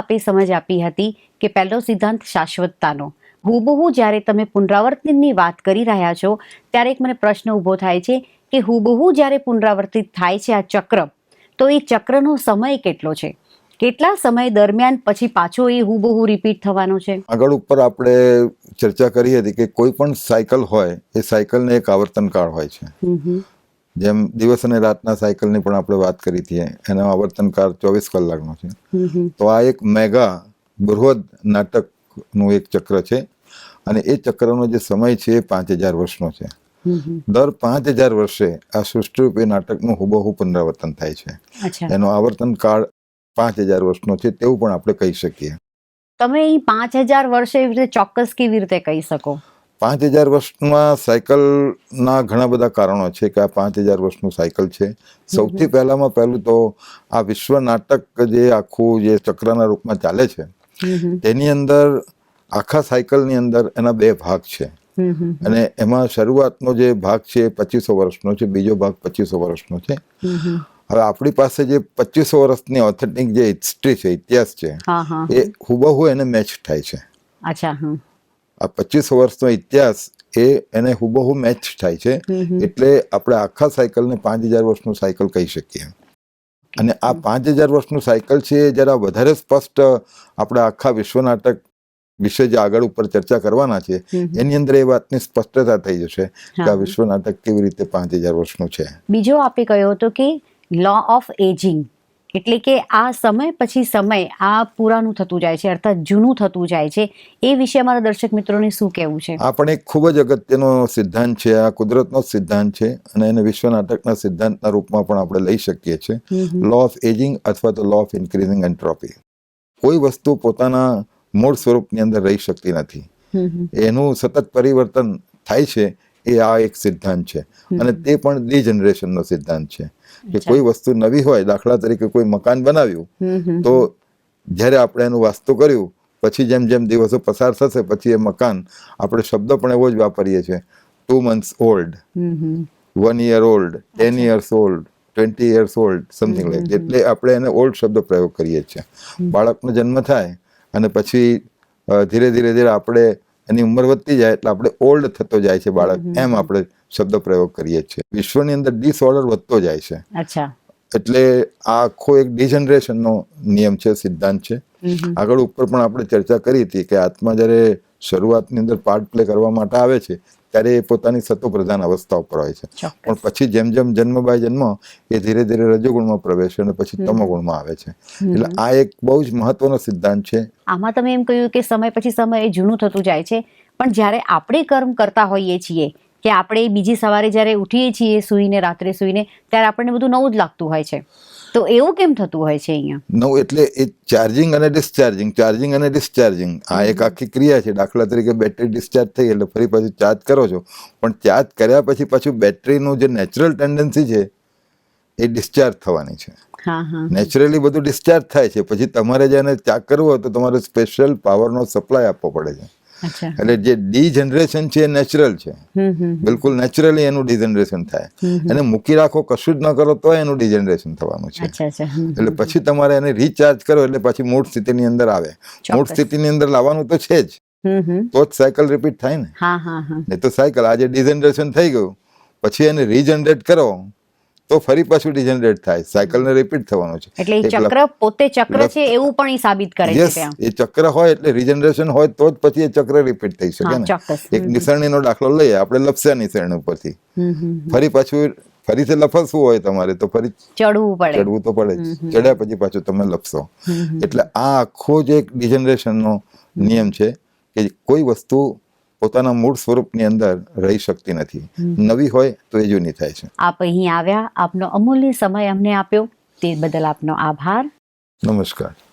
આપે સમજ આપી હતી કે પહેલો સિદ્ધાંત શાશ્વતતાનો. હુબહુ જ્યારે તમે પુનરાવર્તનની વાત કરી રહ્યા છો ત્યારે એક મને પ્રશ્ન ઊભો થાય છે કે હુબહુ જ્યારે પુનરાવર્તિત થાય છે આ ચક્ર તો એ ચક્રનો સમય કેટલો છે? કેટલા સમય દરમિયાન પછી પાછો એ હુબહુ રિપીટ થવાનો છે? આગળ ઉપર આપણે ચર્ચા કરી હતી કે કોઈ પણ સાયકલ હોય એ સાયકલને એક આવર્તન કાળ હોય છે. જેમ દિવસ અને રાતના સાયકલની પણ આપણે વાત કરી હતી એનો આવર્તન કાળ ચોવીસ કલાકનો છે. તો આ એક મેગા બૃહદ નાટકનું એક ચક્ર છે અને એ ચક્રનો જે સમય છે એ પાંચ હજાર વર્ષનો છે. દર પાંચ હજાર વર્ષે આ સૃષ્ટિરૂપી નાટકનું હુબહુ પુનરાવર્તન થાય છે. એનો આવર્તન કાળ પાંચ હજાર વર્ષનો છે તેવું પણ આપણે કહી શકીએ. તમે એ પાંચ હજાર વર્ષે એવી રીતે ચોક્કસ કેવી રીતે કહી શકો? પાંચ હજાર વર્ષમાં સાયકલના ઘણા બધા કારણો છે કે આ પાંચ હજાર વર્ષનું સાયકલ છે. સૌથી પહેલામાં પહેલું તો આ વિશ્વ નાટક જે આખું જે ચક્રના રૂપમાં ચાલે છે. તેની અંદર આખા સાયકલની અંદર એના બે ભાગ છે. અને એમાં શરૂઆતનો જે ભાગ છે પચીસો વર્ષનો છે બીજો ભાગ પચીસો વર્ષનો છે. હવે આપણી પાસે જે પચીસો વર્ષની ઓથેન્ટિક જે હિસ્ટ્રી છે ઇતિહાસ છે એ હુબહુ એને મેચ થાય છે. અચ્છા આ પચીસ વર્ષનો ઇતિહાસ એ એને હુબહુ મેચ થાય છે. એટલે આપણે આખા સાયકલને પાંચ હજાર વર્ષનું સાયકલ કહી શકીએ. અને આ પાંચ હજાર વર્ષનું સાયકલ છે એ જરા વધારે સ્પષ્ટ આપણા આખા વિશ્વ નાટક વિશે જે આગળ ઉપર ચર્ચા કરવાના છે. એની અંદર એ વાતની સ્પષ્ટતા થઈ જશે કે આ વિશ્વ નાટક કેવી રીતે પાંચ હજાર વર્ષનું છે. બીજો આપે કહ્યો હતો કે લો ઓફ એજિંગ એટલે કે આ સમય પછી સમય આ પુરાનું થતું જાય છે અર્થાત જૂનું થતું જાય છે. એ વિશે અમારા દર્શક મિત્રોને શું કહેવું છે? આ પણ એક ખૂબ જ અગત્યનો સિદ્ધાંત છે આ કુદરતનો સિદ્ધાંત છે અને એને વિશ્વ નાટકના સિદ્ધાંતના રૂપમાં પણ આપણે લઈ શકીએ છીએ. લો ઓફ એજિંગ અથવા તો લો ઓફ ઇન્ક્રીઝિંગ એન્ટ્રોપી કોઈ વસ્તુ પોતાના મૂળ સ્વરૂપની અંદર રહી શકતી નથી. એનું સતત પરિવર્તન થાય છે એ આ એક સિદ્ધાંત છે. અને તે પણ ડિજનરેશનનો સિદ્ધાંત છે. કે કોઈ વસ્તુ નવી હોય દાખલા તરીકે કોઈ મકાન બનાવ્યું. તો જ્યારે આપણે એનું વાસ્તુ કર્યું પછી જેમ જેમ દિવસો પસાર થશે પછી એ મકાન આપણે શબ્દ પણ એવો જ વાપરીએ છીએ. Two months old. One year old ten years old twenty years old something like એટલે આપણે એને ઓલ્ડ શબ્દ પ્રયોગ કરીએ છીએ. બાળકનો જન્મ થાય અને પછી ધીરે ધીરે ધીરે આપણે એની ઉંમર વધતી જાય એટલે આપણે ઓલ્ડ થતો જાય છે બાળક એમ આપણે શબ્દ પ્રયોગ કરીએ છીએ. વિશ્વની અંદર ડિસઓર્ડર વધતો જાય છે. એટલે આ આખો એક ડિજનરેશનનો નિયમ છે સિદ્ધાંત છે. આગળ ઉપર પણ આપણે ચર્ચા કરી હતી કે આત્મા જ્યારે શરૂઆતની અંદર પાર્ટ પ્લે કરવા માટે આવે છે ત્યારે એ પોતાની સત્વપ્રધાન અવસ્થા ઉપર હોય છે. પણ પછી જેમ જેમ જન્મ બાય જન્મ એ ધીરે ધીરે રજોગુણમાં પ્રવેશે અને પછી તમોગુણમાં આવે છે. એટલે આ એક બહુ જ મહત્વનો સિદ્ધાંત છે. આમાં તમે એમ કહ્યું કે સમય પછી સમય એ જૂનું થતું જાય છે. પણ જ્યારે આપણે કર્મ કરતા હોઈએ છીએ કે આપણે બીજી સવારે જ્યારે ઉઠીએ છીએ સૂઈને રાત્રે સૂઈને ત્યારે આપણને બધું નવું જ લાગતું હોય છે. તો એવું કેમ થતું હોય છે અહીંયા? નવ એટલે એ ચાર્જિંગ અને ડિસ્ચાર્જિંગ ચાર્જિંગ અને ડિસ્ચાર્જિંગ આ એક આખી ક્રિયા છે. દાખલા તરીકે બેટરી ડિસ્ચાર્જ થઈ એટલે ફરી પાછું ચાર્જ કરો છો. પણ ચાર્જ કર્યા પછી પાછું બેટરીનું જે નેચરલ ટેન્ડન્સી છે એ ડિસ્ચાર્જ થવાની છે. નેચરલી બધું ડિસ્ચાર્જ થાય છે. પછી તમારે જેને ચાર્જ કરવો હોય તો તમારે સ્પેશિયલ પાવરનો સપ્લાય આપવો પડે છે. એટલે જે ડીજનરેશન છે એ નેચરલ છે. બિલકુલ નેચરલી એનું ડિજનરેશન થાય. એને મૂકી રાખો કશું જ ન કરો તો એનું ડિજનરેશન થવાનું છે. એટલે પછી તમારે એને રિચાર્જ કરો એટલે પછી મૂળ સ્થિતિની અંદર આવે. મૂળ. સ્થિતિની અંદર લાવવાનું તો છે જ. તો જ સાયકલ રિપીટ થાય ને. નહીં તો સાયકલ આજે ડિજનરેશન થઈ ગયું. પછી એને રીજનરેટ કરો. તો ફરી પાછું ડિજનરેટ થાય. સાયકલને રિપીટ થવાનું છે. એટલે એ ચક્ર પોતે ચક્ર છે એવું પણ એ સાબિત કરે છે એ ચક્ર હોય એટલે રિજનરેશન હોય તો જ પછી એ ચક્ર રિપીટ થઈ શકે ને. એક નિસરણીનો દાખલો લઈએ આપણે લપસ્યા નિસરણી ઉપરથી. ફરી પાછું ફરીથી લફસવું હોય તમારે તો ફરી ચડવું પડે. ચડવું તો પડે ચડ્યા પછી પાછું તમે લપસો. એટલે આ આખો જ એક ડિજનરેશનનો નિયમ છે કે કોઈ વસ્તુ પોતાના મૂળ સ્વરૂપની અંદર રહી શકતી નથી. નવી હોય તો એ જૂની થાય છે. આપ અહીં આવ્યા આપનો અમૂલ્ય સમય અમને આપ્યો. તે બદલ આપનો આભાર. નમસ્કાર.